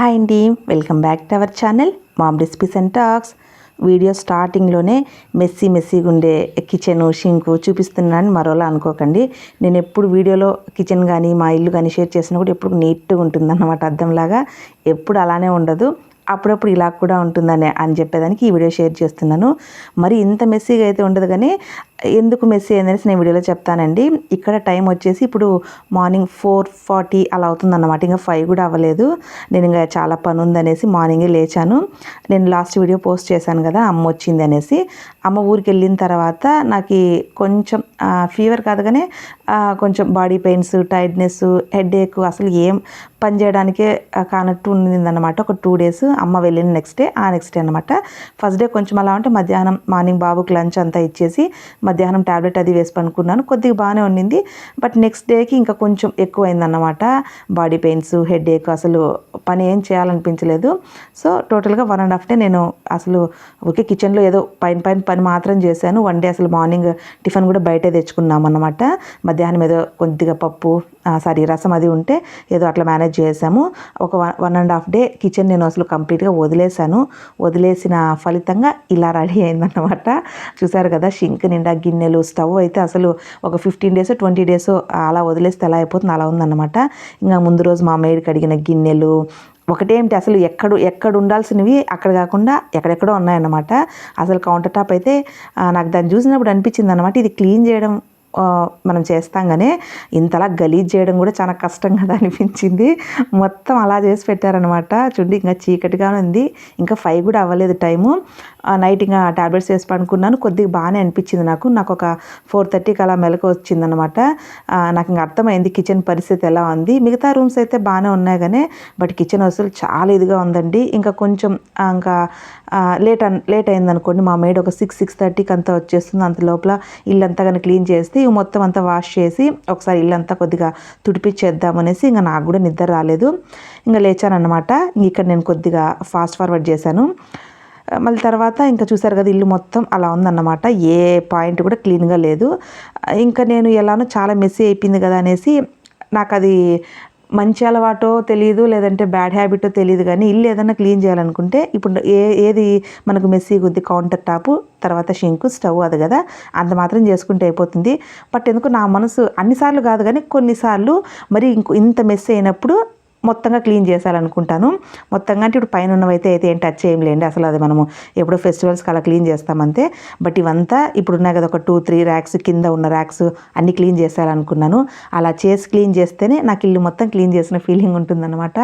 Hi అండి. Welcome back to our channel mom recipes and talks video స్టార్టింగ్లోనే messy మెస్సీగా ఉండే కిచెన్ షింకు చూపిస్తున్నానని మరోలా అనుకోకండి. నేను ఎప్పుడు వీడియోలో కిచెన్ కానీ మా ఇల్లు కానీ షేర్ చేసినా కూడా ఎప్పుడు నీట్గా ఉంటుంది అన్నమాట అర్థంలాగా ఎప్పుడు అలానే ఉండదు. అప్పుడప్పుడు ఇలా కూడా ఉంటుందని అని చెప్పేదానికి ఈ వీడియో షేర్ చేస్తున్నాను. మరి ఇంత మెస్సీగా అయితే ఉండదు కానీ ఎందుకు మెస్సీ అనేసి నేను వీడియోలో చెప్తానండి. ఇక్కడ టైం వచ్చేసి ఇప్పుడు మార్నింగ్ ఫోర్ ఫార్టీ అలా అవుతుందన్నమాట. ఇంకా ఫైవ్ కూడా అవ్వలేదు. నేను ఇంకా చాలా పని ఉందనేసి మార్నింగే లేచాను. నేను లాస్ట్ వీడియో పోస్ట్ చేశాను కదా అమ్మ వచ్చింది అనేసి అమ్మ ఊరికి వెళ్ళిన తర్వాత నాకు కొంచెం ఫీవర్ కాదుగానే కొంచెం body pains tiredness headache అసలు ఏం పని చేయడానికే కానట్టు ఉండిందన్నమాట. ఒక టూ డేస్ అమ్మ వెళ్ళిన నెక్స్ట్ డే ఆ నెక్స్ట్ డే అనమాట ఫస్ట్ డే కొంచెం అలా ఉంటే మధ్యాహ్నం మార్నింగ్ బాబుకి లంచ్ అంతా ఇచ్చేసి మధ్యాహ్నం ట్యాబ్లెట్ అది వేసి పనుకున్నాను కొద్దిగా బాగానే ఉండింది. బట్ నెక్స్ట్ డేకి ఇంకా కొంచెం ఎక్కువ అయిందన్నమాట బాడీ పెయిన్స్ హెడ్ ఏక్ అసలు పని ఏం చేయాలనిపించలేదు. సో టోటల్గా వన్ అండ్ హాఫ్ డే నేను అసలు ఓకే కిచెన్లో ఏదో పైన పైన పని మాత్రం చేశాను. వన్ డే అసలు మార్నింగ్ టిఫిన్ కూడా బయటే తెచ్చుకున్నాం అన్నమాట మధ్యాహ్నం ఏదో కొద్దిగా పప్పు సారీ రసం అది ఉంటే ఏదో అట్లా మేనేజ్ చేసాము ఒక one one and half day kitchen నేను అసలు కంప్లీట్గా వదిలేసాను వదిలేసిన ఫలితంగా ఇలా రెడీ అయిందన్నమాట. చూసారు కదా షింక్ నిండా గిన్నెలు స్టవ్ అయితే అసలు ఒక ఫిఫ్టీన్ డేస్ ట్వంటీ డేస్ అలా వదిలేస్తే ఎలా అయిపోతుంది? అలా ఉందన్నమాట. ఇంకా ముందు రోజు మా మేడికి అడిగిన గిన్నెలు ఒకటేమిటి అసలు ఎక్కడ ఎక్కడ ఉండాల్సినవి అక్కడ కాకుండా ఎక్కడెక్కడో ఉన్నాయన్నమాట. అసలు కౌంటర్ టాప్ అయితే నాకు దాన్ని చూసినప్పుడు అనిపించింది అనమాట ఇది క్లీన్ చేయడం మనం చేస్తాం కానీ ఇంతలా గలీజ్ చేయడం కూడా చాలా కష్టం కదా అనిపించింది. మొత్తం అలా చేసి పెట్టారనమాట చూడండి ఇంకా చీకటిగా ఉంది. ఇంకా ఫైవ్ కూడా అవ్వలేదు టైము నైట్ ఇంకా టాబ్లెట్స్ వేసి పడుకున్నాను. కొద్దిగా బాగానే అనిపించింది నాకు. నాకు ఒక ఫోర్ థర్టీకి అలా మెలకు వచ్చిందనమాట నాకు ఇంకా అర్థమైంది కిచెన్ పరిస్థితి ఎలా ఉంది. మిగతా రూమ్స్ అయితే బాగానే ఉన్నాయి కానీ బట్ కిచెన్ అసలు చాలా ఇదిగా ఉందండి. ఇంకా కొంచెం ఇంకా లేట్ అన్ లేట్ అయిందనుకోండి మా మేడ్ ఒక సిక్స్ సిక్స్ థర్టీకి అంతా వచ్చేస్తుంది. అంత లోపల ఇల్లంతా కానీ క్లీన్ చేస్తే చేసి మొత్తం అంతా వాష్ చేసి ఒకసారి ఇల్లంతా కొద్దిగా తుడిపించేద్దామనేసి ఇంకా నాకు కూడా నిద్ర రాలేదు. ఇంకా లేచానమాట ఇక్కడ నేను కొద్దిగా ఫాస్ట్ ఫార్వర్డ్ చేశాను. మళ్ళీ తర్వాత ఇంకా చూసారు కదా ఇల్లు మొత్తం అలా ఉందన్నమాట. ఏ పాయింట్ కూడా క్లీన్గా లేదు. ఇంకా నేను ఎలానో చాలా మెస్సీ అయిపోయింది కదా అనేసి నాకు అది మంచి అలవాటో తెలియదు లేదంటే బ్యాడ్ హ్యాబిటో తెలియదు కానీ ఇల్లు ఏదైనా క్లీన్ చేయాలనుకుంటే ఇప్పుడు ఏ ఏది మనకు మెస్సీ కొద్ది కౌంటర్ టాపు తర్వాత షింకు స్టవ్ అది కదా అంత మాత్రం చేసుకుంటే అయిపోతుంది. బట్ ఎందుకు నా మనసు అన్నిసార్లు కాదు కానీ కొన్నిసార్లు మరి ఇంకో ఇంత మెస్సీ అయినప్పుడు మొత్తంగా క్లీన్ చేసేయాలనుకుంటాను మొత్తంగా అంటే ఇప్పుడు పైన ఉన్నవైతే అయితే ఏం టచ్ చేయలేండి అసలు అది మనము ఎప్పుడో ఫెస్టివల్స్కి అలా క్లీన్ చేస్తామంతే. బట్ ఇవంతా ఇప్పుడు ఉన్నాయి కదా ఒక టూ త్రీ ర్యాక్స్ కింద ఉన్న ర్యాక్స్ అన్ని క్లీన్ చేసేయాలనుకున్నాను. అలా చేసి క్లీన్ చేస్తేనే నాకు ఇల్లు మొత్తం క్లీన్ చేసిన ఫీలింగ్ ఉంటుందన్నమాట.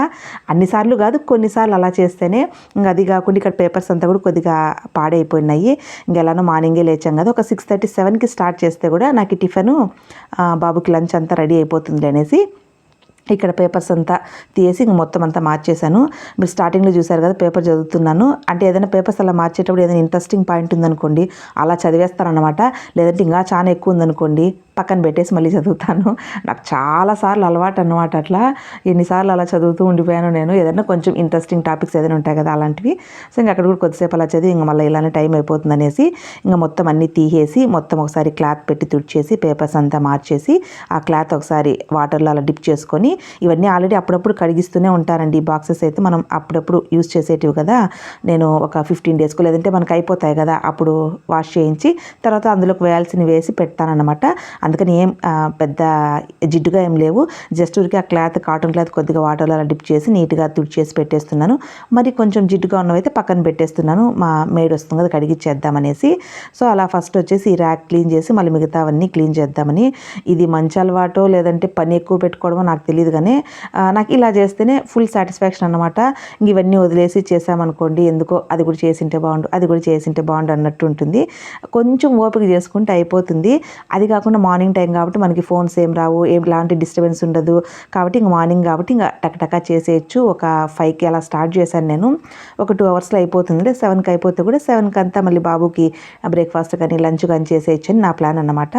అన్నిసార్లు కాదు కొన్నిసార్లు అలా చేస్తేనే ఇంకా అది కాకుండా ఇక్కడ పేపర్స్ అంతా కూడా కొద్దిగా పాడైపోయినాయి. ఇంకా ఎలానో మార్నింగే లేచాం కదా ఒక సిక్స్ థర్టీ సెవెన్కి స్టార్ట్ చేస్తే కూడా నాకు టిఫిన్ బాబుకి లంచ్ అంతా రెడీ అయిపోతుంది అనేసి ఇక్కడ పేపర్స్ అంతా తీసి మొత్తం అంతా మార్చేశాను. మీరు స్టార్టింగ్లో చూసారు కదా పేపర్ చదువుతున్నాను. అంటే ఏదైనా పేపర్స్ అలా మార్చేటప్పుడు ఏదైనా ఇంట్రెస్టింగ్ పాయింట్ ఉందనుకోండి అలా చదివేస్తారనమాట లేదంటే ఇంకా చాలా ఎక్కువ ఉందనుకోండి పక్కన పెట్టేసి మళ్ళీ చదువుతాను. నాకు చాలాసార్లు అలవాటు అన్నమాట అట్లా. ఎన్నిసార్లు అలా చదువుతూ ఉండిపోయాను నేను. ఏదైనా కొంచెం ఇంట్రెస్టింగ్ టాపిక్స్ ఏదైనా ఉంటాయి కదా అలాంటివి. సో ఇంకా అక్కడ కూడా కొద్దిసేపు అలా చదివి ఇంకా మళ్ళీ ఇలానే టైం అయిపోతుంది అనేసి ఇంకా మొత్తం అన్నీ తీసేసి మొత్తం ఒకసారి క్లాత్ పెట్టి తుడిచేసి పేపర్స్ అంతా మార్చేసి ఆ క్లాత్ ఒకసారి వాటర్లో అలా డిప్ చేసుకొని ఇవన్నీ ఆల్రెడీ అప్పుడప్పుడు కడిగిస్తూనే ఉంటారండి ఈ బాక్సెస్ అయితే మనం అప్పుడప్పుడు యూస్ చేసేటివి కదా. నేను ఒక ఫిఫ్టీన్ డేస్కు లేదంటే మనకు అయిపోతాయి కదా. అప్పుడు వాష్ చేయించి తర్వాత అందులోకి వేయాల్సినవి వేసి పెడతానమాట అందుకని ఏం పెద్ద జిడ్డుగా ఏం లేవు. జస్ట్ ఊరికి ఆ క్లాత్ కాటన్ క్లాత్ కొద్దిగా వాటర్లో అలా డిప్ చేసి నీట్గా తుడిచేసి పెట్టేస్తున్నాను. మరి కొంచెం జిడ్డుగా ఉన్నవైతే పక్కన పెట్టేస్తున్నాను. మా మేడ్ వస్తుంది కదా కడిగిచ్చేద్దామనేసి. సో అలా ఫస్ట్ వచ్చేసి ఈ ర్యాక్ క్లీన్ చేసి మళ్ళీ మిగతావన్నీ క్లీన్ చేద్దామని. ఇది మంచి అలవాటో లేదంటే పని ఎక్కువ పెట్టుకోవడమో నాకు తెలియదు కానీ నాకు ఇలా చేస్తేనే ఫుల్ సాటిస్ఫాక్షన్ అనమాట ఇంక ఇవన్నీ వదిలేసి చేసామనుకోండి ఎందుకో అది కూడా చేసింటే బాగుండు అది కూడా చేసింటే బాగుండు అన్నట్టు ఉంటుంది. కొంచెం ఓపిక చేసుకుంటే అయిపోతుంది. అది కాకుండా మార్నింగ్ మార్నింగ్ టైం కాబట్టి మనకి ఫోన్స్ ఏం రావు ఏం లాంటి డిస్టర్బెన్స్ ఉండదు. కాబట్టి ఇంక మార్నింగ్ కాబట్టి ఇంకా టకటక చేసేయచ్చు. ఒక ఫైవ్కి అలా స్టార్ట్ చేశాను నేను. ఒక టూ అవర్స్లో అయిపోతుంది. సెవెన్కి అయిపోతే కూడా సెవెన్కి అంతా మళ్ళీ బాబుకి బ్రేక్ఫాస్ట్ కానీ లంచ్ కానీ చేసేయచ్చు అని నా ప్లాన్ అనమాట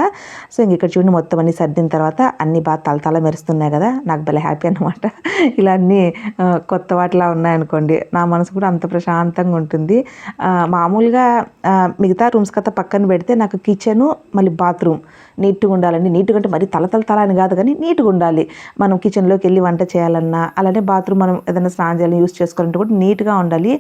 సో ఇంక ఇక్కడ చూడండి మొత్తం అన్ని సర్దిన తర్వాత అన్ని బాగా తలతల మెరుస్తున్నాయి కదా. నాకు భలే హ్యాపీ అనమాట ఇలా అన్నీ కొత్త వాటిలా ఉన్నాయనుకోండి. నా మనసు కూడా అంత ప్రశాంతంగా ఉంటుంది. మామూలుగా మిగతా రూమ్స్ కథ పక్కన పెడితే నాకు కిచెను మళ్ళీ బాత్రూమ్ నీట్ నీట్గా ఉండాలండి నీట్గా అంటే మరి తలతల తల తల అని కాదు కానీ నీట్గా ఉండాలి మనం కిచెన్లోకి వెళ్ళి వంట చేయాలన్నా అలానే బాత్రూమ్ మనం ఏదైనా స్నానం చేయాలని యూస్ చేసుకోవాలంటే కూడా నీట్గా ఉండాలి.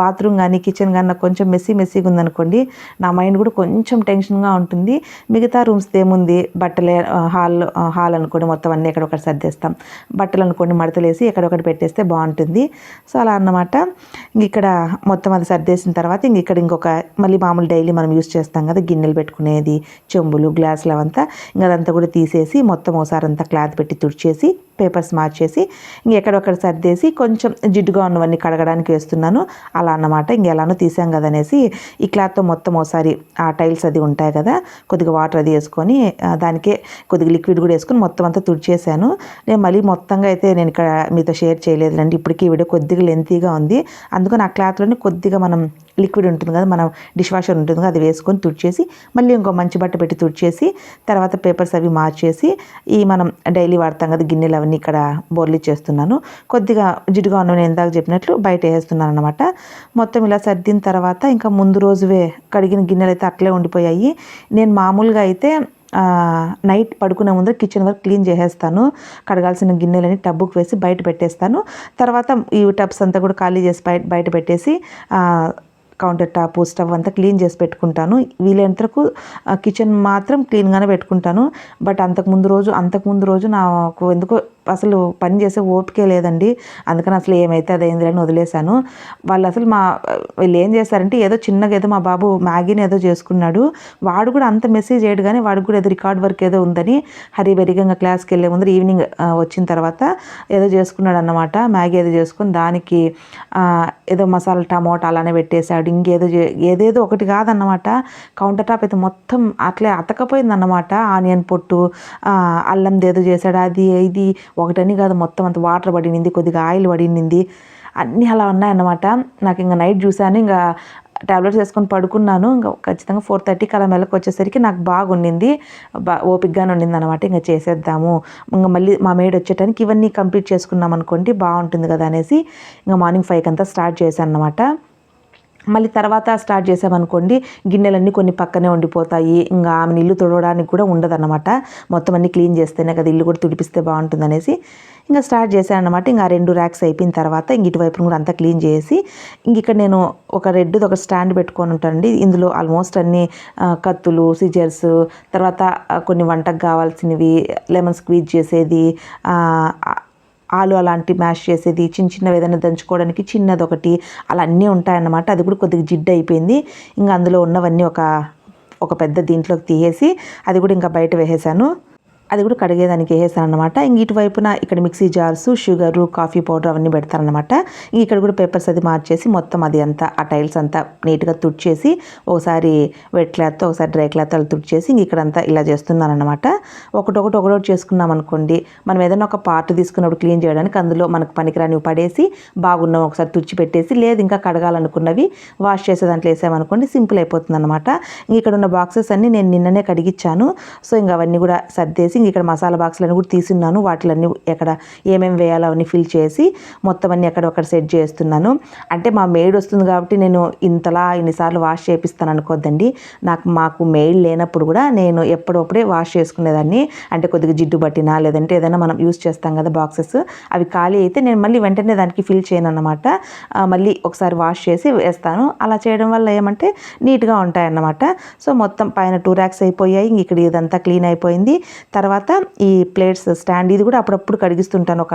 బాత్రూమ్ కానీ కిచెన్ కానీ నాకు కొంచెం మెస్సీ మెస్సీగా ఉందనుకోండి నా మైండ్ కూడా కొంచెం టెన్షన్గా ఉంటుంది. మిగతా రూమ్స్ ఏముంది? బట్టలే హాల్ హాల్ అనుకోండి మొత్తం అన్నీ ఎక్కడొకటి సర్దేస్తాం. బట్టలు అనుకోండి మడతలేసి ఎక్కడొకటి పెట్టేస్తే బాగుంటుంది. సో అలా అన్నమాట. ఇంక ఇక్కడ మొత్తం అది సర్దేసిన తర్వాత ఇంక ఇక్కడ ఇంకొక మళ్ళీ మామూలు డైలీ మనం యూస్ చేస్తాం కదా గిన్నెలు పెట్టుకునేది చెంబులు గ్లాసులు అవంతా. ఇంకా అదంతా కూడా తీసేసి మొత్తం ఒకసారి అంతా క్లాత్ పెట్టి తుడిచేసి పేపర్స్ మార్చేసి ఇంకా ఎక్కడొక్కడ సర్దేసి కొంచెం జిడ్డుగా ఉన్నవన్నీ కడగడానికి వేస్తున్నాను. అలా అన్నమాట. ఇంక ఎలానో తీసాం కదా అనేసి ఈ క్లాత్తో మొత్తం ఒకసారి ఆ టైల్స్ అది ఉంటాయి కదా కొద్దిగా వాటర్ అది వేసుకొని దానికే కొద్దిగా లిక్విడ్ కూడా వేసుకొని మొత్తం అంతా తుడిచేసాను నేను మళ్ళీ మొత్తంగా అయితే నేను ఇక్కడ మీతో షేర్ చేయలేదులేండి. ఇప్పటికీ వీడియో కొద్దిగా లెంతీగా ఉంది. అందుకని ఆ క్లాత్లోనే కొద్దిగా మనం లిక్విడ్ ఉంటుంది కదా మనం డిష్ వాషర్ ఉంటుంది కదా అది వేసుకొని తుడిచేసి మళ్ళీ ఇంకో మంచి బట్ట పెట్టి తుడిచేసి తర్వాత పేపర్స్ అవి మార్చేసి ఈ మనం డైలీ వాడతాం కదా గిన్నెలు అవన్నీ ఇక్కడ బోర్లు చేస్తున్నాను కొద్దిగా జిడ్డుగా ఉన్న నేను ఇందాక చెప్పినట్లు బయట వేస్తున్నాను అనమాట మొత్తం ఇలా సర్దిన తర్వాత ఇంకా ముందు రోజువే కడిగిన గిన్నెలు అయితే అట్లే ఉండిపోయాయి. నేను మామూలుగా అయితే నైట్ పడుకునే ముందర కిచెన్ వరకు క్లీన్ చేసేస్తాను. కడగాల్సిన గిన్నెలని టబ్బుకు వేసి బయట పెట్టేస్తాను. తర్వాత ఈ టబ్స్ అంతా కూడా ఖాళీ చేసి బయట బయట పెట్టేసి కౌంటర్ టాప్ స్టవ్ అంతా క్లీన్ చేసి పెట్టుకుంటాను. వీలైనంతకు కిచెన్ మాత్రం క్లీన్గానే పెట్టుకుంటాను. బట్ అంతకుముందు రోజు అంతకుముందు రోజు నాకు ఎందుకో అసలు పని చేసే ఓపికే లేదండి. అందుకని అసలు ఏమైతే అదేంది అని వదిలేశాను. వాళ్ళు అసలు మా వీళ్ళు ఏం చేస్తారంటే ఏదో చిన్నగా ఏదో మా బాబు మ్యాగీని ఏదో చేసుకున్నాడు. వాడు కూడా అంత మెసేజ్ చేయడు కానీ వాడికి కూడా ఏదో రికార్డ్ వర్క్ ఏదో ఉందని హరి బెరిగా క్లాస్కి వెళ్ళే ముందర ఈవినింగ్ వచ్చిన తర్వాత ఏదో చేసుకున్నాడు అన్నమాట మ్యాగీ ఏదో చేసుకుని దానికి ఏదో మసాలా టమోటా అలానే పెట్టేశాడు. ఇంకేదో ఏదేదో ఒకటి కాదన్నమాట. కౌంటర్ టాప్ అయితే మొత్తం అట్లే అతకపోయింది అన్నమాట ఆనియన్ పొట్టు అల్లంది ఏదో చేశాడు. అది ఇది ఒకటని కాదు మొత్తం అంత వాటర్ పడినింది కొద్దిగా ఆయిల్ పడినింది. అన్నీ అలా ఉన్నాయన్నమాట. నాకు ఇంకా నైట్ చూశాను ఇంకా టాబ్లెట్స్ వేసుకొని పడుకున్నాను. ఇంకా ఖచ్చితంగా ఫోర్ థర్టీకి అలా మెలకు వచ్చేసరికి నాకు బాగుండింది. బా ఓపిక్గానే ఉండింది అనమాట ఇంకా చేసేద్దాము. ఇంకా మళ్ళీ మా మేడ్ వచ్చేటానికి ఇవన్నీ కంప్లీట్ చేసుకున్నాం అనుకోండి బాగుంటుంది కదా అనేసి ఇంకా మార్నింగ్ ఫైవ్కి అంతా స్టార్ట్ చేశాను అనమాట మళ్ళీ తర్వాత స్టార్ట్ చేసామనుకోండి గిన్నెలన్నీ కొన్ని పక్కనే ఉండిపోతాయి. ఇంకా ఆమె ఇల్లు తుడవడానికి కూడా ఉండదన్నమాట. మొత్తం అన్ని క్లీన్ చేస్తేనే కదా ఇల్లు కూడా తుడిపిస్తే బాగుంటుందనేసి ఇంకా స్టార్ట్ చేశాను అనమాట ఇంకా రెండు ర్యాక్స్ అయిపోయిన తర్వాత ఇంక ఇటువైపు కూడా అంతా క్లీన్ చేసి ఇంక ఇక్కడ నేను ఒక రెడ్ది ఒక స్టాండ్ పెట్టుకొని ఉంటానండి. ఇందులో ఆల్మోస్ట్ అన్ని కత్తులు సిజర్స్ తర్వాత కొన్ని వంటకు కావాల్సినవి లెమన్ స్క్వీజ్ చేసేది ఆలు అలాంటి మ్యాష్ చేసేది చిన్న చిన్నవి ఏదైనా దంచుకోవడానికి చిన్నది ఒకటి అలా అన్నీ ఉంటాయన్నమాట. అది కూడా కొద్దిగా జిడ్డు అయిపోయింది. ఇంకా అందులో ఉన్నవన్నీ ఒక ఒక పెద్ద దీంట్లోకి తీసేసి అది కూడా ఇంకా బయట వేసేసాను. అది కూడా కడిగేదానికి వేసేసాను ఇంక ఇటువైపున ఇక్కడ mixie jars sugar coffee powder అవన్నీ పెడతారనమాట ఇంక ఇక్కడ కూడా పేపర్స్ అది మార్చేసి మొత్తం అది అంతా ఆ టైల్స్ అంతా నీట్గా తుడిచేసి ఒకసారి వెట్ క్లాత్ ఒకసారి డ్రై క్లాత్ అలా తుడిచేసి ఇంక ఇక్కడంతా ఇలా చేస్తున్నానమాట ఒకటొకటి ఒకటొకటి చేసుకున్నాం అనుకోండి మనం ఏదైనా ఒక పార్ట్ తీసుకున్నప్పుడు క్లీన్ చేయడానికి అందులో మనకు పనికిరానివి పడేసి బాగున్నాం ఒకసారి తుడిచిపెట్టేసి లేదు ఇంకా కడగాలనుకున్నవి వాష్ చేసే దాంట్లో వేసామనుకోండి సింపుల్ అయిపోతుంది అనమాట ఇక్కడ ఉన్న బాక్సెస్ అన్ని నేను నిన్ననే కడిగిచ్చాను. సో ఇంకా అవన్నీ కూడా సర్దేసి ఇంక ఇక్కడ మసాలా బాక్సులన్నీ కూడా తీసున్నాను వాటిలన్నీ ఎక్కడ ఏమేమి వేయాలో అవన్నీ ఫిల్ చేసి మొత్తం అన్ని ఎక్కడ సెట్ చేస్తున్నాను. అంటే మా మెయిడ్ వస్తుంది కాబట్టి నేను ఇంతలా ఇన్నిసార్లు వాష్ చేపిస్తాను అనుకోద్దండి. నాకు మాకు మెయిడ్ లేనప్పుడు కూడా నేను ఎప్పుడప్పుడే వాష్ చేసుకునేదాన్ని. అంటే కొద్దిగా జిడ్డు పట్టినా లేదంటే ఏదైనా మనం యూస్ చేస్తాం కదా బాక్సెస్ అవి ఖాళీ అయితే నేను మళ్ళీ వెంటనే దానికి ఫిల్ చేయను అనమాట మళ్ళీ ఒకసారి వాష్ చేసి వేస్తాను. అలా చేయడం వల్ల ఏమంటే నీట్గా ఉంటాయన్నమాట. సో మొత్తం పైన టూ ర్యాక్స్ అయిపోయాయి. ఇక్కడ ఇదంతా క్లీన్ అయిపోయింది. తర్వాత తర్వాత ఈ ప్లేట్స్ స్టాండ్ ఇది కూడా అప్పుడప్పుడు కడిగిస్తుంటాను. ఒక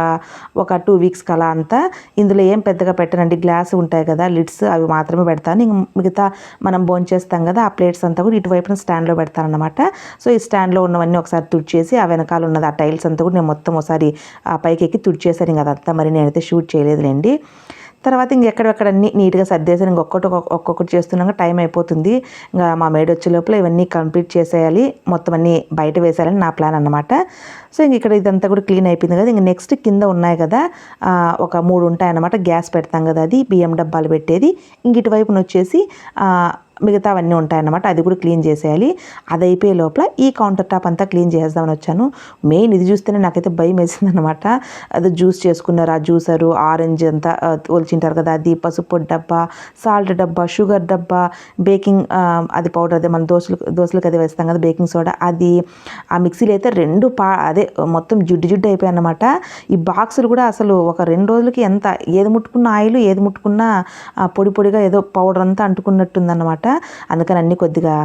ఒక టూ వీక్స్కి అలా అంతా. ఇందులో ఏం పెద్దగా పెట్టనండి. గ్లాస్ ఉంటాయి కదా లిడ్స్ అవి మాత్రమే పెడతాను. ఇంక మిగతా మనం భోంచేస్తాం చేస్తాం కదా ఆ ప్లేట్స్ అంతా కూడా ఇటువైపున స్టాండ్లో పెడతాను అనమాట సో ఈ స్టాండ్లో ఉన్నవన్నీ ఒకసారి తుడిచేసి ఆ వెనకాల ఉన్నది ఆ టైల్స్ అంతా కూడా నేను మొత్తం ఒకసారి ఆ పైకి ఎక్కి తుడిచేసాను ఇంకా అదంతా మరి నేనైతే షూట్ చేయలేదులేండి. తర్వాత ఇంకెక్కడెక్కడ అన్ని నీట్గా సర్దేసి ఇంకొకటి ఒక్కొక్కటి చేస్తున్నాక టైం అయిపోతుంది. ఇంకా మా మేడ్ వచ్చే లోపల ఇవన్నీ కంప్లీట్ చేసేయాలి. మొత్తం అన్నీ బయట వేసేయాలని నా ప్లాన్ అనమాట సో ఇంక ఇక్కడ ఇదంతా కూడా క్లీన్ అయిపోయింది కదా ఇంక నెక్స్ట్ కింద ఉన్నాయి కదా ఒక మూడు ఉంటాయన్నమాట గ్యాస్ పెడతాం కదా అది బియ్యం డబ్బాలు పెట్టేది. ఇంక ఇటువైపున వచ్చేసి మిగతా మిగతావన్నీ ఉంటాయన్నమాట. అది కూడా క్లీన్ చేసేయాలి. అది అయిపోయే లోపల ఈ కౌంటర్ టాప్ అంతా క్లీన్ చేసేద్దామని వచ్చాను. మెయిన్ ఇది చూస్తేనే నాకైతే భయం వేసింది అనమాట అది జ్యూస్ చేసుకున్నారు? ఆ జ్యూసరు ఆరెంజ్ అంతా ఒలిచింటారు కదా అది పసుపు డబ్బా సాల్ట్ డబ్బా షుగర్ డబ్బా బేకింగ్ అది పౌడర్ అదే మన దోశలు దోశలకు అదే వేస్తాం కదా బేకింగ్ సోడా అది ఆ మిక్సీలో అయితే రెండు పా అదే మొత్తం జిడ్డు జిడ్డు అయిపోయాయి అన్నమాట ఈ బాక్సులు కూడా అసలు ఒక రెండు రోజులకి ఎంత ఏది ముట్టుకున్న ఆయిల్ ఏది ముట్టుకున్న పొడి పొడిగా ఏదో పౌడర్ అంతా అంటుకున్నట్టుందన్నమాట. అందుకని అన్నీ కొద్దిగా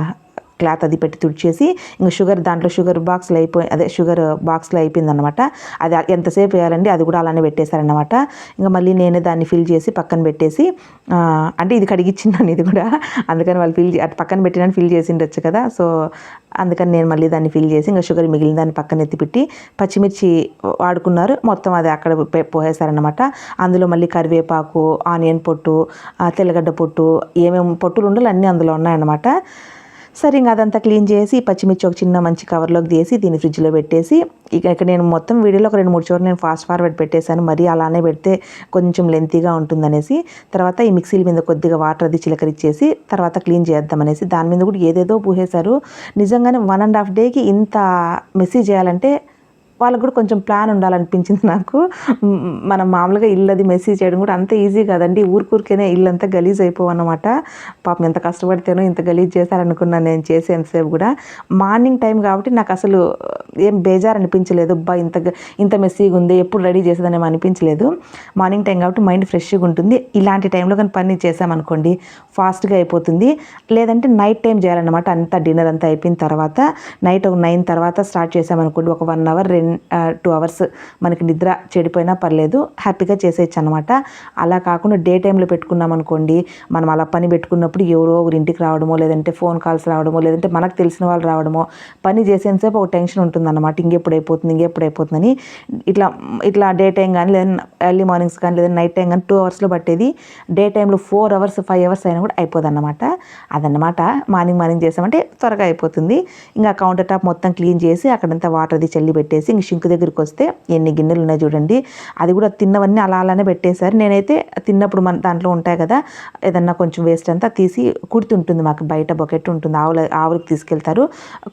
క్లాత్ అది పెట్టి తుడిచేసి ఇంకా షుగర్ దాంట్లో షుగర్ బాక్స్లో అయిపోయి అదే షుగర్ బాక్స్లో అయిపోయిందన్నమాట. అది ఎంతసేపు వేయాలండి అది కూడా అలానే పెట్టేశారనమాట ఇంకా మళ్ళీ నేనే దాన్ని ఫిల్ చేసి పక్కన పెట్టేసి అంటే ఇది కడిగిచ్చినాను ఇది కూడా. అందుకని వాళ్ళు ఫిల్ అటు పక్కన పెట్టినాను ఫిల్ చేసి ఉండొచ్చు కదా. సో అందుకని నేను మళ్ళీ దాన్ని ఫిల్ చేసి ఇంకా షుగర్ మిగిలిన దాన్ని పక్కన ఎత్తిపెట్టి పచ్చిమిర్చి వాడుకున్నారు. మొత్తం అది అక్కడ పె- పోసేశారనమాట అందులో మళ్ళీ కరివేపాకు ఆనియన్ పొట్టు తెల్లగడ్డ పొట్టు ఏమేమి పొట్టులు ఉండాలి అన్నీ అందులో ఉన్నాయన్నమాట. సరే ఇంకా అదంతా క్లీన్ చేసి పచ్చిమిర్చి ఒక చిన్న మంచి కవర్లోకి తీసి దీన్ని ఫ్రిడ్జ్లో పెట్టేసి ఇక ఇక్కడ నేను మొత్తం వీడియోలో ఒక రెండు మూడు చోట్ల నేను ఫాస్ట్ ఫార్వర్డ్ పెట్టేశాను. మరీ అలానే పెడితే కొంచెం లెంతీగా ఉంటుందనేసి తర్వాత ఈ మిక్సీల మీద కొద్దిగా వాటర్ అది చిలకరిచ్చేసి తర్వాత క్లీన్ చేద్దామనేసి దాని మీద కూడా ఏదేదో పూసేశారు. నిజంగానే వన్ అండ్ హాఫ్ డేకి ఇంత మెసేజ్ చేయాలంటే వాళ్ళకు కూడా కొంచెం ప్లాన్ ఉండాలనిపించింది నాకు. మనం మామూలుగా ఇల్లు అది మెసేజ్ చేయడం కూడా అంత ఈజీ కాదండి. ఊరికూరికేనే ఇల్లు అంతా గలీజ్ అయిపోవన్నమాట. పాపం ఎంత కష్టపడితేనో ఇంత గలీజ్ చేశారనుకున్నాను నేను చేసే ఎంతసేపు కూడా. మార్నింగ్ టైం కాబట్టి నాకు అసలు ఏం బేజారు అనిపించలేదు బా ఇంత ఇంత మెస్సీగా ఉంది ఎప్పుడు రెడీ చేసేదని అనిపించలేదు. మార్నింగ్ టైం కాబట్టి మైండ్ ఫ్రెష్గా ఉంటుంది. ఇలాంటి టైంలో కానీ పని చేసామనుకోండి ఫాస్ట్గా అయిపోతుంది. లేదంటే నైట్ టైం చేయాలన్నమాట. అంతా డిన్నర్ అంతా అయిపోయిన తర్వాత నైట్ ఒక నైన్ తర్వాత స్టార్ట్ చేసామనుకోండి ఒక వన్ అవర్ రెండు టూ అవర్స్ మనకి నిద్ర చెడిపోయినా పర్లేదు హ్యాపీగా చేసేయచ్చు అనమాట అలా కాకుండా డే టైంలో పెట్టుకున్నాం అనుకోండి మనం అలా పని పెట్టుకున్నప్పుడు ఎవరో ఒకరి ఇంటికి రావడమో లేదంటే ఫోన్ కాల్స్ రావడమో లేదంటే మనకు తెలిసిన వాళ్ళు రావడమో పని చేసేసేపు ఒక టెన్షన్ ఉంటుందన్నమాట. ఇంకెప్పుడు అయిపోతుంది ఇంకెప్పుడు అయిపోతుందని. ఇట్లా ఇట్లా డే టైం కానీ లేదా ఎర్లీ మార్నింగ్స్ కానీ లేదా నైట్ టైం కానీ టూ అవర్స్లో పట్టేది డే టైంలో ఫోర్ అవర్స్ ఫైవ్ అవర్స్ అయినా కూడా అయిపోదు అన్నమాట అదనమాట మార్నింగ్ మార్నింగ్ చేసామంటే త్వరగా అయిపోతుంది. ఇంకా కౌంటర్ టాప్ మొత్తం క్లీన్ చేసి అక్కడంతా వాటర్ అది చల్లి పెట్టేసి ఇంక షింక్ దగ్గరికి వస్తే ఎన్ని గిన్నెలు ఉన్నాయి చూడండి. అది కూడా తిన్నవన్నీ అలా అలానే పెట్టేశారు. నేనైతే తిన్నప్పుడు మన దాంట్లో ఉంటాయి కదా ఏదన్నా కొంచెం వేస్ట్ అంతా తీసి కుర్తి ఉంటుంది మాకు బయట బకెట్ ఉంటుంది. ఆవుల ఆవులకు తీసుకెళ్తారు.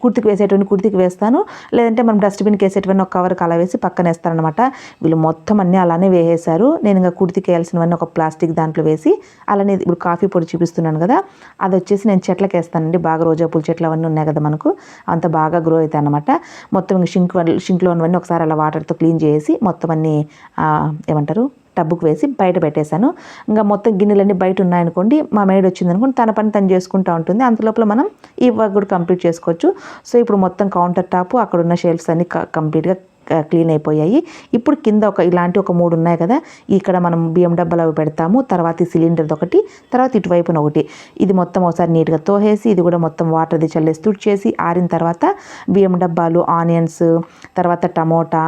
కుర్తికి వేసేటువంటి కుర్తికి వేస్తాను. లేదంటే మనం డస్ట్బిన్కి వేసేటువంటి ఒక కవర్కి అలా వేసి పక్కన వేస్తారనమాట వీళ్ళు మొత్తం అన్నీ అలానే వేసేశారు. నేను ఇంకా కుర్తికి వేయాల్సినవన్నీ ఒక ప్లాస్టిక్ దాంట్లో వేసి అలానే ఇప్పుడు కాఫీ పొడి చూపిస్తున్నాను కదా అది వచ్చేసి నేను చెట్లకి వేస్తానండి. బాగా రోజా పూల చెట్లు అవన్నీ ఉన్నాయి కదా మనకు అంత బాగా గ్రో అవుతాయి అనమాట మొత్తం ఇంక షింక్ షింక్లో ఉన్నవన్నీ ఒకసారి అలా వాటర్తో క్లీన్ చేసి మొత్తం అన్నీ ఏమంటారు టబ్బుకు వేసి బయట పెట్టేశాను. ఇంకా మొత్తం గిన్నెలన్నీ బయట ఉన్నాయనుకోండి మా మేడ్ వచ్చింది అనుకోండి తన పని తను చేసుకుంటూ ఉంటుంది. అంత లోపల మనం ఈ వర్క్ కూడా కంప్లీట్ చేసుకోవచ్చు. సో ఇప్పుడు మొత్తం కౌంటర్ టాప్ అక్కడ ఉన్న షెల్ఫ్స్ అన్ని కంప్లీట్గా క్లీన్ అయిపోయాయి. ఇప్పుడు కింద ఒక ఇలాంటి ఒక మూడు ఉన్నాయి కదా ఇక్కడ మనం బియ్యం డబ్బాలు అవి పెడతాము. తర్వాత ఈ సిలిండర్ ఒకటి తర్వాత ఇటువైపున ఒకటి. ఇది మొత్తం ఒకసారి నీట్గా తోసేసి ఇది కూడా మొత్తం వాటర్ది చల్లేసి తుడిచేసి ఆరిన తర్వాత బియ్యం డబ్బాలు ఆనియన్స్ తర్వాత టమోటా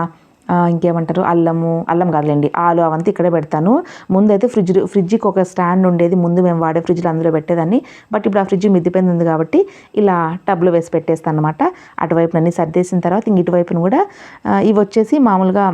ఇంకేమంటారు? అల్లము అల్లం కాదులేండి ఆలు అవంతా ఇక్కడే పెడతాను. ముందైతే ఫ్రిడ్జ్ ఫ్రిడ్జ్కి ఒక స్టాండ్ ఉండేది ముందు మేము వాడే ఫ్రిడ్జ్లో అందులో పెట్టేదాన్ని. బట్ ఇప్పుడు ఆ ఫ్రిడ్జ్ మిద్దిపోయింది ఉంది కాబట్టి ఇలా టబ్లో వేసి పెట్టేస్తాను అనమాట అటువైపునన్నీ సర్దేసిన తర్వాత ఇంక ఇటువైపున కూడా ఇవి వచ్చేసి మామూలుగా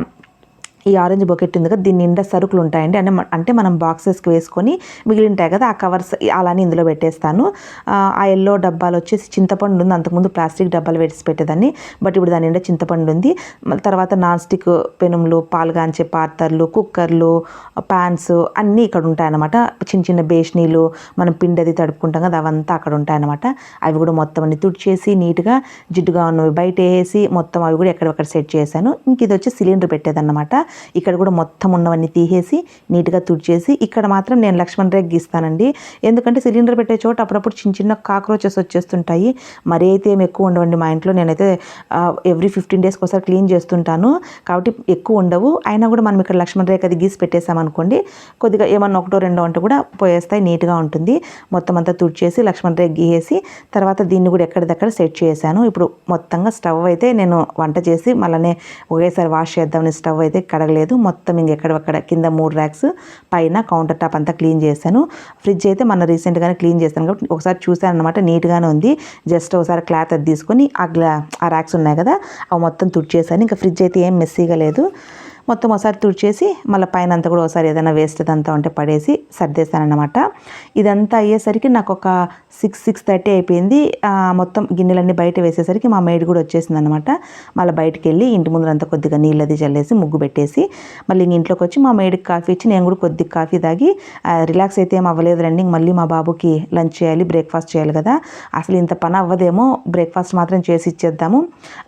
ఈ ఆరెంజ్ బొకెట్ ఉంది కదా దీని నిండా సరుకులు ఉంటాయండి. అంటే అంటే మనం బాక్సెస్కి వేసుకొని మిగిలి ఉంటాయి కదా ఆ కవర్స్ అలానే ఇందులో పెట్టేస్తాను. ఆ, ఎల్లో డబ్బాలు వచ్చేసి చింతపండు ఉంది. అంతకుముందు ప్లాస్టిక్ డబ్బాలు వేసి పెట్టేదాన్ని. బట్ ఇప్పుడు దాని నిండా చింతపండు ఉంది. తర్వాత నాన్ స్టిక్ పెనుములు పాల్గాంచే పాత్రలు కుక్కర్లు ప్యాన్స్ అన్నీ ఇక్కడ ఉంటాయన్నమాట. చిన్న చిన్న బేషనీలు మనం పిండి అది తడుపుకుంటాం కదా అవంతా అక్కడ ఉంటాయన్నమాట. అవి కూడా మొత్తం అన్ని తుడిచేసి నీట్గా జిడ్డుగా ఉన్నవి బయట వేసి మొత్తం అవి కూడా ఎక్కడెక్కడ సెట్ చేశాను. ఇంక ఇది వచ్చి సిలిండర్ పెట్టేదన్నమాట. ఇక్కడ కూడా మొత్తం ఉన్నవన్నీ తీసేసి నీట్గా తుడిచేసి ఇక్కడ మాత్రం నేను లక్ష్మణ్ రేఖ గీస్తానండి. ఎందుకంటే సిలిండర్ పెట్టే చోట అప్పుడప్పుడు చిన్న చిన్న కాక్రోచెస్ వచ్చేస్తుంటాయి. మరీ అయితే ఏమి ఎక్కువ ఉండవండి. మా ఇంట్లో నేనైతే ఎవ్రీ ఫిఫ్టీన్ డేస్కి ఒకసారి క్లీన్ చేస్తుంటాను. కాబట్టి ఎక్కువ ఉండవు. అయినా కూడా మనం ఇక్కడ లక్ష్మణ్ రేఖ అది గీసి పెట్టేసామనుకోండి కొద్దిగా ఏమన్నా ఒకటో రెండో అంటే కూడా పోయేస్తాయి నీట్గా ఉంటుంది. మొత్తం అంతా తుడిచేసి లక్ష్మణ్ రేఖ గీసేసి తర్వాత దీన్ని కూడా ఎక్కడిదక్కడ సెట్ చేశాను. ఇప్పుడు మొత్తంగా స్టవ్ అయితే నేను వంట చేసి మళ్ళీ ఒకేసారి వాష్ చేద్దామని స్టవ్ అయితే కడగలేదు మొత్తం ఇంకెక్కడక్కడ కింద మూడు ర్యాక్స్ పైన కౌంటర్ టాప్ అంతా క్లీన్ చేశాను. ఫ్రిడ్జ్ అయితే మన రీసెంట్గానే క్లీన్ చేశాను కాబట్టి ఒకసారి చూశాను అనమాట నీట్గానే ఉంది. జస్ట్ ఒకసారి క్లాత్ అది తీసుకొని ఆ గ్లా ఆ ర్యాక్స్ ఉన్నాయి కదా అవి మొత్తం తుడిచేసాను ఇంకా ఫ్రిడ్జ్ అయితే ఏం మెస్సీగా లేదు. మొత్తం ఒకసారి తుడిచేసి మళ్ళీ పైన అంతా కూడా ఒకసారి ఏదైనా వేస్ట్ అంతా ఉంటే పడేసి సర్దేశానమాట ఇదంతా అయ్యేసరికి నాకు ఒక సిక్స్ సిక్స్ థర్టీ అయిపోయింది మొత్తం గిన్నెలన్నీ బయట వేసేసరికి మా మేడ్ కూడా వచ్చేసింది అనమాట మళ్ళీ బయటికి వెళ్ళి ఇంటి ముందరంతా కొద్దిగా నీళ్ళది చల్లేసి ముగ్గు పెట్టేసి మళ్ళీ ఇంక ఇంట్లోకి వచ్చి మా మేడ్కి కాఫీ ఇచ్చి నేను కూడా కొద్దిగా కాఫీ తాగి రిలాక్స్ అయితే ఏం అవ్వలేదు రండి మళ్ళీ మా బాబుకి లంచ్ చేయాలి బ్రేక్ఫాస్ట్ చేయాలి కదా. అసలు ఇంత పని అవ్వదేమో బ్రేక్ఫాస్ట్ మాత్రం చేసి ఇచ్చేద్దాము.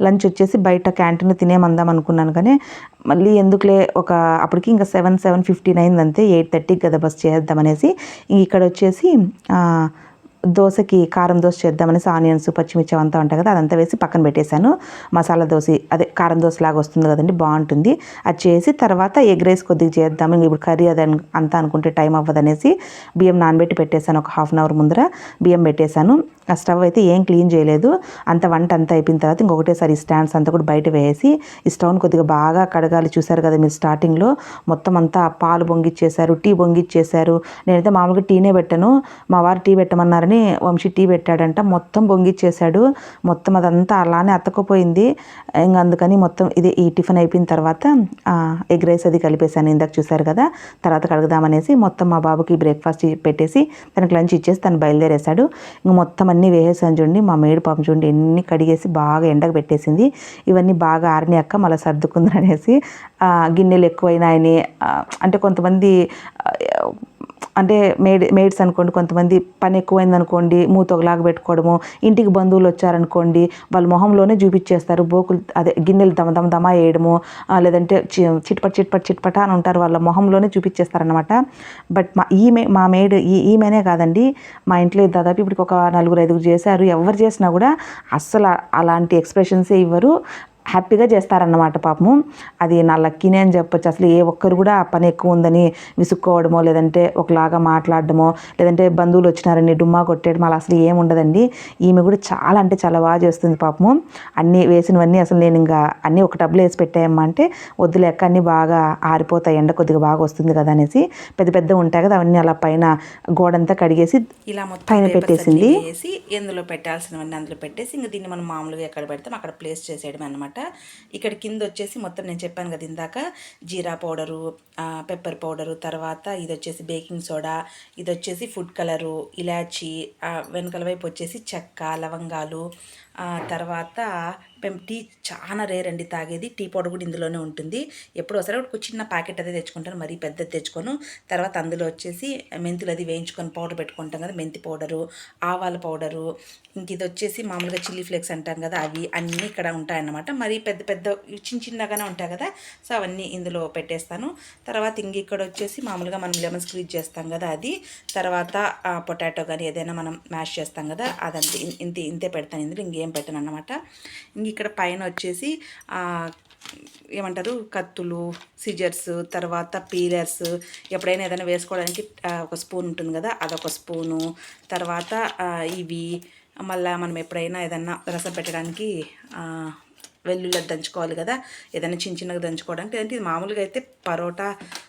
లంచ్ వచ్చేసి బయట క్యాంటీన్ తినేమందాం అనుకున్నాను కానీ మళ్ళీ ఎందుకులే ఒక అప్పటికి ఇంకా సెవెన్ సెవెన్ ఫిఫ్టీన్ నైన్ అంతే ఎయిట్ థర్టీకి కదా బస్ చేద్దామనేసి ఇంక ఇక్కడ వచ్చేసి దోశకి కారం దోశ చేద్దామని ఆనియన్స్ పచ్చిమిర్చి అంతా ఉంటాయి కదా అదంతా వేసి పక్కన పెట్టేశాను. మసాలా దోశ అదే కారం దోశ లాగా వస్తుంది కదండి బాగుంటుంది. అది చేసి తర్వాత ఎగ్ రైస్ కొద్దిగా చేద్దాం ఇప్పుడు కర్రీ అది అంతా అనుకుంటే టైం అవ్వదనేసి బియ్యం నానబెట్టి పెట్టేశాను ఒక హాఫ్ అన్ అవర్ ముందర. బియ్యం పెట్టేశాను. ఆ స్టవ్ అయితే ఏం క్లీన్ చేయలేదు. అంత వంట అంతా అయిపోయిన తర్వాత ఇంకొకటేసారి స్టాండ్స్ అంతా కూడా బయట వేసి ఈ స్టవ్ని కొద్దిగా బాగా కడగాలి. చూసారు కదా మీరు స్టార్టింగ్లో? మొత్తం అంతా పాలు బొంగిచ్చేశారు టీ బొంగిచ్చేశారు. నేనైతే మామూలుగా టీనే పెట్టాను. మా వారు టీ పెట్టమన్నారని వంశీ టీ పెట్టాడంట. మొత్తం బొంగిచ్చేశాడు. మొత్తం అదంతా అలానే అతకపోయింది ఇంకా అందుకని మొత్తం ఇది ఈ టిఫిన్ అయిపోయిన తర్వాత ఎగ్ రైస్ అది కలిపేశాను ఇందాక చూశారు కదా. తర్వాత కడుగుదామనేసి మొత్తం మా బాబుకి బ్రేక్ఫాస్ట్ పెట్టేసి తనకు లంచ్ ఇచ్చేసి తను బయలుదేరేశాడు. ఇంక మొత్తం అన్నీ వేసేసాను చూడండి. మా మేడు పాపం చూడండి ఎన్ని కడిగేసి బాగా ఎండకు పెట్టేసింది. ఇవన్నీ బాగా ఆరినాక మళ్ళీ సర్దుకుందని అనేసి గిన్నెలు ఎక్కువైనాయని అంటే కొంతమంది అంటే మేడ్ మేడ్స్ అనుకోండి కొంతమంది పని ఎక్కువైందనుకోండి మూత ఒకలాగా పెట్టుకోవడము ఇంటికి బంధువులు వచ్చారనుకోండి వాళ్ళ మొహంలోనే చూపించేస్తారు బోకులు అదే గిన్నెలు దమ దమ దమ వేయడము లేదంటే చి- చిట్పట్ చిట్పట్ చిట్పట అని ఉంటారు వాళ్ళ మొహంలోనే చూపించేస్తారనమాట బట్ మా ఈమె మా మేడ్ ఈ ఈమెనే కాదండి మా ఇంట్లో దాదాపు ఇప్పుడు ఒక నలుగురు ఐదుగురు చేశారు ఎవరు చేసినా కూడా అస్సలు అలాంటి ఎక్స్ప్రెషన్సే ఇవ్వరు. హ్యాపీగా చేస్తారన్నమాట పాపము. అది నా లక్కీనే అని చెప్పొచ్చు. అసలు ఏ ఒక్కరు కూడా ఆ పని ఎక్కువ ఉందని విసుక్కోవడమో లేదంటే ఒకలాగా మాట్లాడడమో లేదంటే బంధువులు వచ్చినారని డుమ్మా కొట్టేయడం అలా అసలు ఏం ఉండదండి. ఈమె కూడా చాలా అంటే చాలా బాగా చేస్తుంది పాపము. అన్నీ వేసినవన్నీ అసలు నేను ఇంకా అన్నీ ఒక టబ్లో వేసి పెట్టాయమ్మా అంటే వద్దులేక అన్నీ బాగా ఆరిపోతాయి ఎండ కొద్దిగా బాగా వస్తుంది కదా అనేసి పెద్ద పెద్ద ఉంటాయి కదా అవన్నీ అలా పైన గోడంతా కడిగేసి ఇలా మొత్తం పైన పెట్టేసింది. వేసి ఎందులో పెట్టాల్సినవన్నీ అందులో పెట్టేసి ఇంక దీన్ని మనం మామూలుగా ఎక్కడ పెడతాం అక్కడ ప్లేస్ చేసేయడం అనమాట ఇక్కడ కింద వచ్చేసి మొత్తం నేను చెప్పాను కదా ఇందాక. జీరా పౌడరు పెప్పర్ పౌడరు తర్వాత ఇది వచ్చేసి బేకింగ్ సోడా ఇది వచ్చేసి ఫుడ్ కలరు ఇలాచి వెనకల వెనకాల వైపు వచ్చేసి చెక్క లవంగాలు తర్వాత టీ చాలా రేర్ అండి తాగేది. టీ పౌడర్ కూడా ఇందులోనే ఉంటుంది. ఎప్పుడు ఒకసారి ఒక చిన్న ప్యాకెట్ అదే తెచ్చుకుంటాను. మరీ పెద్దది తెచ్చుకోను. తర్వాత అందులో వచ్చేసి మెంతులు అది వేయించుకొని పౌడర్ పెట్టుకుంటాం కదా మెంతి పౌడరు ఆవాల పౌడరు ఇంక ఇది వచ్చేసి మామూలుగా చిల్లీ ఫ్లేక్స్ అంటాం కదా అవి అన్నీ ఇక్కడ ఉంటాయన్నమాట. మరి పెద్ద పెద్ద చిన్న చిన్నగానే ఉంటాయి కదా సో అవన్నీ ఇందులో పెట్టేస్తాను. తర్వాత ఇంక ఇక్కడ వచ్చేసి మామూలుగా మనం లెమన్ స్క్వీజ్ చేస్తాం కదా అది. తర్వాత పొటాటో కానీ ఏదైనా మనం మ్యాష్ చేస్తాం కదా అదంతే ఇంతే ఇంతే పెడతాను ఇందులో. ఇంకేం పెట్టను అనమాట ఇంక ఇక్కడ పైన వచ్చేసి ఏమంటారు కత్తులు సిజర్స్ తర్వాత పీలర్స్ ఎప్పుడైనా ఏదైనా వేసుకోవడానికి ఒక స్పూన్ ఉంటుంది కదా అదొక స్పూను తర్వాత ఇవి మళ్ళీ మనం ఎప్పుడైనా ఏదన్నా రసం పెట్టడానికి వెల్లుల్లి దంచుకోవాలి కదా ఏదైనా చిన్న చిన్నగా దంచుకోవడానికి లేదంటే ఇది మామూలుగా అయితే పరోటా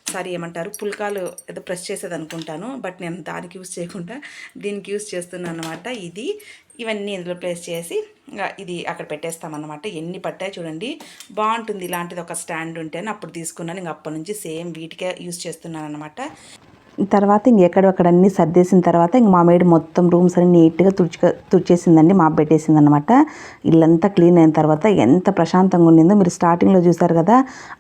సారీ ఏమంటారు పుల్కాలు ఏదో ప్రెస్ చేసేది అనుకుంటాను బట్ నేను దానికి యూస్ చేయకుండా దీనికి యూస్ చేస్తున్నాను అనమాట ఇది. ఇవన్నీ ఇందులో ప్లేస్ చేసి ఇది అక్కడ పెట్టేస్తామన్నమాట. ఎన్ని పట్టాయి చూడండి. బాగుంటుంది. ఇలాంటిది ఒక స్టాండ్ ఉంటేనే అప్పుడు తీసుకున్నాను. ఇంక అప్పటి నుంచి సేమ్ వీటికే యూస్ చేస్తున్నాను అనమాట తర్వాత ఇంకెక్కడక్కడ అన్నీ సర్దేసిన తర్వాత ఇంక మా మేడ్ మొత్తం రూమ్స్ అన్ని నీట్గా తుడిచి తుడిచేసిందండి మా పెట్టేసింది అనమాట ఇల్లంతా క్లీన్ అయిన తర్వాత ఎంత ప్రశాంతంగా ఉండిందో మీరు స్టార్టింగ్లో చూసారు కదా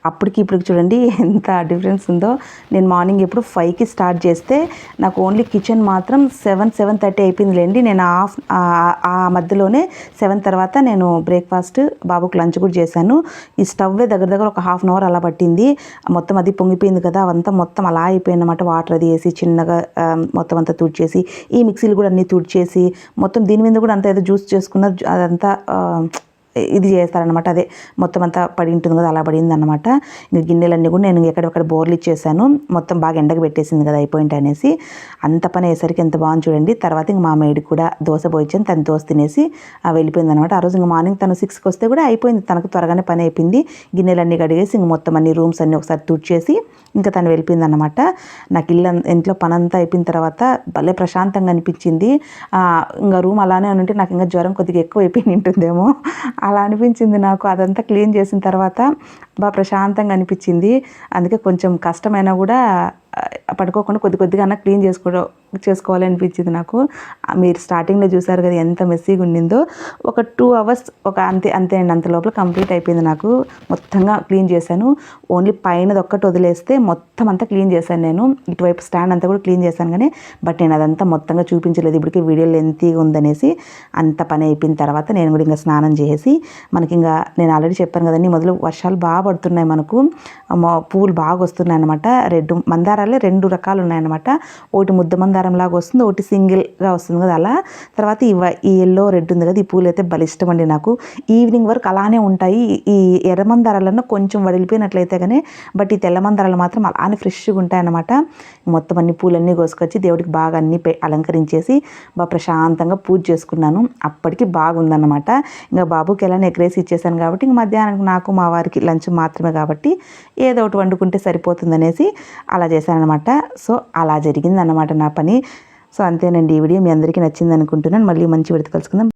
అప్పటికి ఇప్పటికి చూడండి ఎంత డిఫరెన్స్ ఉందో. నేను మార్నింగ్ ఎప్పుడు ఫైవ్కి స్టార్ట్ చేస్తే నాకు ఓన్లీ కిచెన్ మాత్రం సెవెన్ సెవెన్ థర్టీ అయిపోయిందిలేండి. నేను ఆఫ్ ఆ మధ్యలోనే సెవెన్ తర్వాత నేను బ్రేక్ఫాస్ట్ బాబుకు లంచ్ కూడా చేశాను. ఈ స్టవ్ దగ్గర దగ్గర ఒక హాఫ్ అన్ అవర్ అలా పట్టింది. మొత్తం అది పొంగిపోయింది కదా అవంతా మొత్తం అలా అయిపోయింది అనమాట వాటర్ అది వేసి చిన్నగా ఆ, మొత్తం అంతా తుడిచేసి ఈ మిక్సీలు కూడా అన్నీ తుడిచేసి మొత్తం దీని మీద కూడా అంతా ఏదో జ్యూస్ చేసుకున్న అదంతా ఆ, ఇది చేస్తారనమాట అదే మొత్తం అంతా పడి ఉంటుంది కదా అలా పడింది అనమాట ఇంక గిన్నెలన్నీ కూడా నేను ఎక్కడెక్కడ బోర్లు ఇచ్చేసాను. మొత్తం బాగా ఎండకు పెట్టేసింది కదా అయిపోయింది అనేసి. అంత పని అయ్యేసరికి ఎంత బాగుంది చూడండి. తర్వాత ఇంక మా మేడి కూడా దోశ పోయించాను తను దోశ తినేసి ఆ, వెళ్ళిపోయింది అనమాట ఆ రోజు ఇంక మార్నింగ్ తను సిక్స్కి వస్తే కూడా అయిపోయింది. తనకు త్వరగానే పని అయిపోయింది. గిన్నెలన్నీ కడిగేసి ఇంక మొత్తం అన్ని రూమ్స్ అన్నీ ఒకసారి తుడిచేసి ఇంకా తను వెళ్ళిపోయింది అనమాట నాకు ఇల్లు ఇంట్లో పని అంతా అయిపోయిన తర్వాత భలే ప్రశాంతంగా అనిపించింది. ఇంకా రూమ్ అలానే ఉంటే నాకు ఇంకా జ్వరం కొద్దిగా ఎక్కువ అయిపోయి ఉంటుందేమో అలా అనిపించింది నాకు. అదంతా క్లీన్ చేసిన తర్వాత బాగా ప్రశాంతంగా అనిపించింది. అందుకే కొంచెం కష్టమైనా కూడా పడుకోకుండా కొద్ది కొద్దిగా అన్న క్లీన్ చేసుకోవడం చేసుకోవాలనిపించింది నాకు. మీరు స్టార్టింగ్లో చూసారు కదా ఎంత మెస్సీగా ఉండిందో. ఒక టూ అవర్స్ ఒక అంతే అంతే అండి. అంత లోపల కంప్లీట్ అయిపోయింది నాకు. మొత్తంగా క్లీన్ చేశాను. ఓన్లీ పైన ఒక్కటి వదిలేస్తే మొత్తం అంతా క్లీన్ చేశాను నేను. ఇటువైపు స్టాండ్ అంతా కూడా క్లీన్ చేశాను కానీ బట్ నేను అదంతా మొత్తంగా చూపించలేదు. ఇప్పటికి వీడియో లెంతీగా ఉందనేసి అంత పని అయిపోయిన తర్వాత నేను కూడా ఇంకా స్నానం చేసి మనకి ఇంకా నేను ఆల్రెడీ చెప్పాను కదండి మొదలు వర్షాలు బాగా పడుతున్నాయి మనకు. పూలు బాగా వస్తున్నాయి అనమాట రెడ్ మందారాలే రెండు రకాలు ఉన్నాయన్నమాట. ఒకటి ముద్ద మందారం లాగా వస్తుంది ఒకటి సింగిల్గా వస్తుంది కదా అలా. తర్వాత ఈ ఈ ఎల్లో రెడ్ ఉంది కదా ఈ పూలు అయితే భలే ఇష్టం అండి నాకు. ఈవినింగ్ వరకు అలానే ఉంటాయి. ఈ ఎర్ర మందారాలన్నా కొంచెం వడిలిపోయినట్లయితే కానీ బట్ ఈ తెల్ల మందారాలు మాత్రం అలానే ఫ్రెష్గా ఉంటాయన్నమాట. మొత్తం అన్ని పూలన్నీ కోసుకొచ్చి దేవుడికి బాగా అన్ని పె- అలంకరించేసి బాగా ప్రశాంతంగా పూజ చేసుకున్నాను. అప్పటికి బాగుందన్నమాట. ఇంకా బాబుకి ఎలా ఎగ్రేసి ఇచ్చేసాను కాబట్టి ఇంక మధ్యాహ్నం నాకు మా వారికి లంచ్ మాత్రమే కాబట్టి ఏదో ఒకటి వండుకుంటే సరిపోతుందనేసి అలా చేశానమాట సో అలా జరిగిందన్నమాట నా పని. సో అంతేనండి ఈ వీడియో మీ అందరికీ నచ్చింది అనుకుంటున్నాను మళ్ళీ మంచి విడత కలుసుకుందాం.